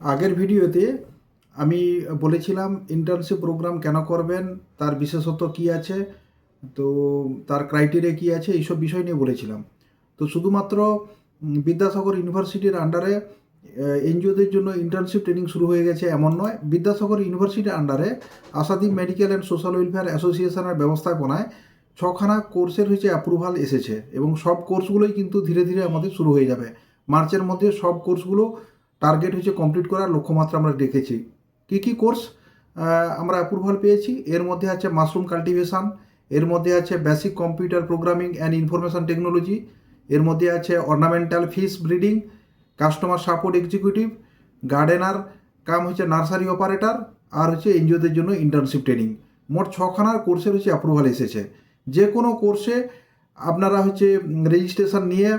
আগের ভিডিওতে আমি বলেছিলাম ইন্টার্নশিপ প্রোগ্রাম কেন করবেন, তার বিশেষত্ব কি আছে, তো তার ক্রাইটেরিয়া কি আছে, এইসব বিষয় নিয়ে বলেছিলাম। তো শুধুমাত্র বিদ্যাসাগর ইউনিভার্সিটির আন্ডারে এনজিওদের জন্য ইন্টার্নশিপ ট্রেনিং শুরু হয়ে গেছে এমন নয়। বিদ্যাসাগর ইউনিভার্সিটির আন্ডারে Ashadeep medical and social welfare অ্যাসোসিয়েশনের ব্যবস্থাপনায় ছখানা কোর্সের হচ্ছে অ্যাপ্রুভাল এসেছে এবং সব কোর্সগুলোই কিন্তু ধীরে ধীরে আমাদের শুরু হয়ে যাবে। মার্চের মধ্যে সব কোর্সগুলো টার্গেট হচ্ছে কমপ্লিট করার লক্ষ্যমাত্রা আমরা রেখেছি কী কী কোর্স আমরা অ্যাপ্রুভাল পেয়েছি? এর মধ্যে আছে মাশরুম কাল্টিভেশন এর মধ্যে আছে basic computer programming and information technology এর মধ্যে আছে ornamental fish breeding customer support executive gardener cum হচ্ছে নার্সারি অপারেটর আর হচ্ছে এনজিওদের জন্য ইন্টার্নশিপ ট্রেনিং মোট ছখানার কোর্সের হচ্ছে অ্যাপ্রুভাল এসেছে। যে কোনো কোর্সে আপনারা হচ্ছে রেজিস্ট্রেশন নিয়ে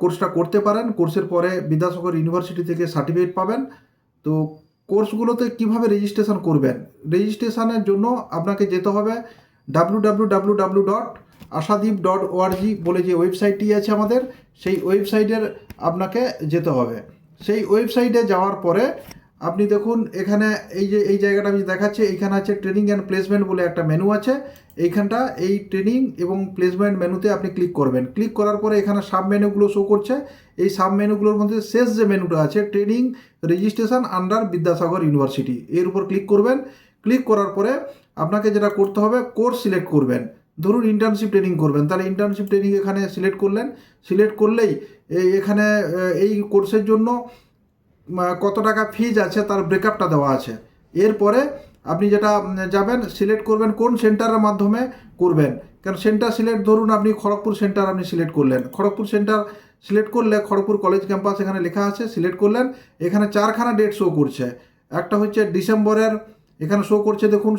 কোর্সটা করতে পারেন। কোর্সের পরে বিদ্যাসাগর ইউনিভার্সিটি থেকে সার্টিফিকেট পাবেন। তো কোর্সগুলোতে কীভাবে রেজিস্ট্রেশন করবেন? রেজিস্ট্রেশনের জন্য আপনাকে যেতে হবে W W dot Ashadeep dot ORG বলে যে ওয়েবসাইটটি আছে আমাদের, সেই ওয়েবসাইটের আপনাকে যেতে হবে। সেই ওয়েবসাইটে যাওয়ার পরে আপনি দেখুন, এখানে এই যে, এই জায়গাটা আমি দেখাচ্ছি এইখানে আছে ট্রেনিং অ্যান্ড প্লেসমেন্ট বলে একটা মেনু আছে। এইখানটা এই ট্রেনিং এবং প্লেসমেন্ট মেনুতে আপনি ক্লিক করবেন। ক্লিক করার পরে এখানে সাব মেনুগুলো শো করছে। এই সাব মেনুগুলোর মধ্যে শেষ যে মেনুটা আছে training registration under Vidyasagar university এর উপর ক্লিক করবেন। ক্লিক করার পরে আপনাকে যেটা করতে হবে কোর্স সিলেক্ট করবেন। ধরুন ইন্টার্নশিপ ট্রেনিং করবেন। তাহলে ইন্টার্নশিপ ট্রেনিং এখানে সিলেক্ট করলেন। সিলেক্ট করলেই এখানে এই কোর্সের জন্য কত টাকা ফিজ আছে তার ব্রেকআপটা দেওয়া আছে। এরপরে আপনি যেটা যাবেন সিলেক্ট করবেন, কোন সেন্টারের মাধ্যমে করবেন। কারণ সেন্টার সিলেক্ট ধরুন আপনি খড়গপুর সেন্টার আপনি সিলেক্ট করলেন। খড়গপুর সেন্টার সিলেক্ট করলে খড়গপুর কলেজ ক্যাম্পাস এখানে লেখা আছে সিলেক্ট করলেন। এখানে চারখানা ডেট শো করছে। একটা হচ্ছে ডিসেম্বরের, এখানে শো করছে, দেখুন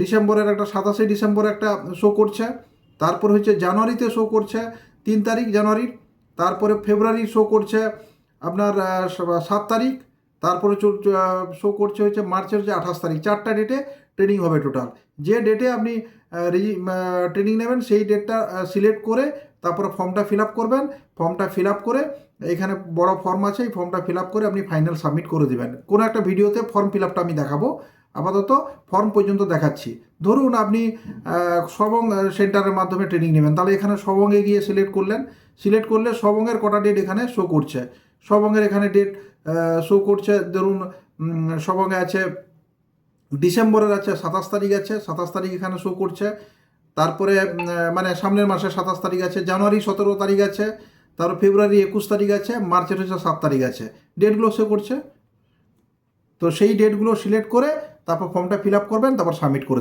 ডিসেম্বরের একটা, সাতাশে ডিসেম্বর একটা শো করছে। তারপর হচ্ছে জানুয়ারিতে শো করছে, তিন তারিখ জানুয়ারির। তারপরে ফেব্রুয়ারি শো করছে। আপনার সাত তারিখ, তারপরে শো করছে হচ্ছে মার্চের হচ্ছে আঠাশ তারিখ। চারটা ডেটে ট্রেনিং হবে টোটাল যে ডেটে আপনি ট্রেনিং নেবেন, সেই ডেটটা সিলেক্ট করে তারপরে ফর্মটা ফিল আপ করবেন। ফর্মটা ফিল আপ করে, এখানে বড় ফর্ম আছে, এই ফর্মটা ফিল আপ করে আপনি ফাইনাল সাবমিট করে দেবেন। কোনো একটা ভিডিওতে ফর্ম ফিল আপটা আমি দেখাবো। আপাতত ফর্ম পর্যন্ত দেখাচ্ছি। ধরুন আপনি সবং সেন্টারের মাধ্যমে ট্রেনিং নেবেন। তাহলে এখানে সবঙ্গে গিয়ে সিলেক্ট করলেন। সিলেক্ট করলে সবঙ্গের কটা ডেট এখানে শো করছে? সবঙ্গের এখানে ডেট শো করছে। ধরুন সবঙ্গে আছে, ডিসেম্বরের আছে, সাতাশ তারিখ আছে, সাতাশ তারিখ এখানে শো করছে। তারপরে মানে সামনের মাসে সাতাশ তারিখ আছে, জানুয়ারি সতেরো তারিখ আছে, তারপর ফেব্রুয়ারি একুশ তারিখ আছে, মার্চের হচ্ছে সাত তারিখ আছে। ডেটগুলো শো করছে। তো সেই ডেটগুলো সিলেক্ট করে, তারপর ফর্মটা ফিল আপ করবেন, তারপর সাবমিট করে